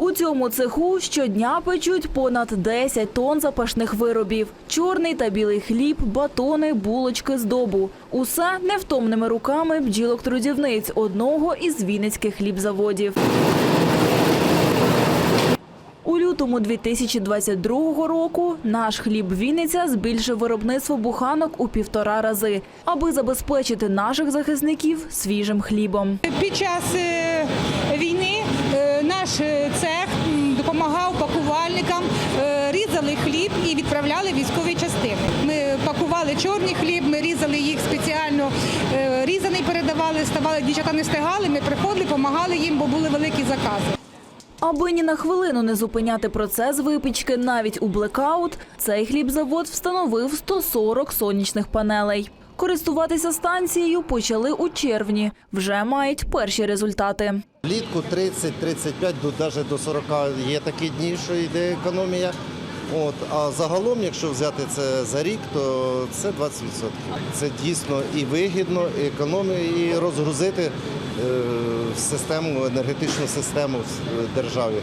У цьому цеху щодня печуть понад 10 тонн запашних виробів: чорний та білий хліб, батони, булочки, здобу. Усе невтомними руками бджілок-трудівниць одного із вінницьких хлібзаводів. У лютому 2022 року наш хліб Вінниця збільшив виробництво буханок у півтора рази, аби забезпечити наших захисників свіжим хлібом. Під час різали хліб і відправляли військові частини. Ми пакували чорний хліб, ми різали їх спеціально, е, різаний передавали, ставали, дівчата не встигали, ми приходили, допомагали їм, бо були великі закази. Аби ні на хвилину не зупиняти процес випічки навіть у блекаут, цей хлібзавод встановив 140 сонячних панелей. Користуватися станцією почали у червні. Вже мають перші результати. Влітку 30-35, до- навіть до 40 є такі дні, що йде економія. От, а загалом, якщо взяти це за рік, то це 20%. Це дійсно і вигідно, і економно, і розгрузити е, систему, енергетичну систему в державі.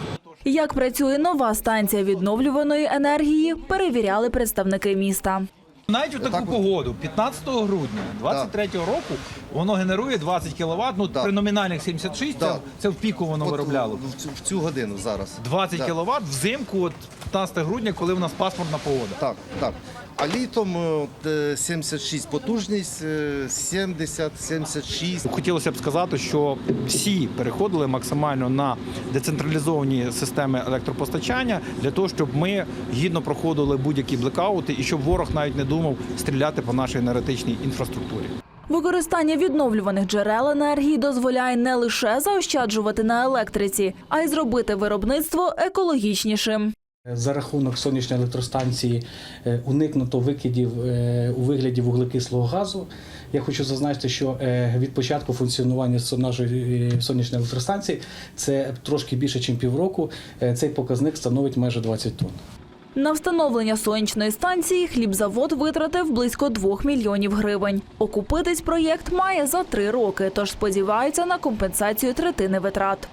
Як працює нова станція відновлюваної енергії, перевіряли представники міста. Навіть у таку погоду, 15 грудня 23 року, воно генерує 20 кВт, ну при номінальних 76, це, це в піку воно От виробляло. В цю, в цю годину зараз. 20 Так. кВт взимку, от 15 грудня, коли в нас пасмурна погода. Так, так. А літом е, от, е, 76 потужність, е, 70-76. Хотілося б сказати, що всі переходили максимально на децентралізовані системи електропостачання для того, щоб ми гідно проходили будь-які блекаути і щоб ворог навіть не думав стріляти по нашій енергетичній інфраструктурі. Використання відновлюваних джерел енергії дозволяє не лише заощаджувати на електриці, а й зробити виробництво екологічнішим. За рахунок сонячної електростанції е, уникнуто викидів е, у вигляді вуглекислого газу. Я хочу зазначити, що е, від початку функціонування со- нашої сонячної електростанції це трошки більше, ніж півроку. Цей показник становить майже 20 тонн. На встановлення сонячної станції хлібзавод витратив близько 2 мільйонів гривень. Окупитись проєкт має за три роки, тож сподіваються на компенсацію третини витрат.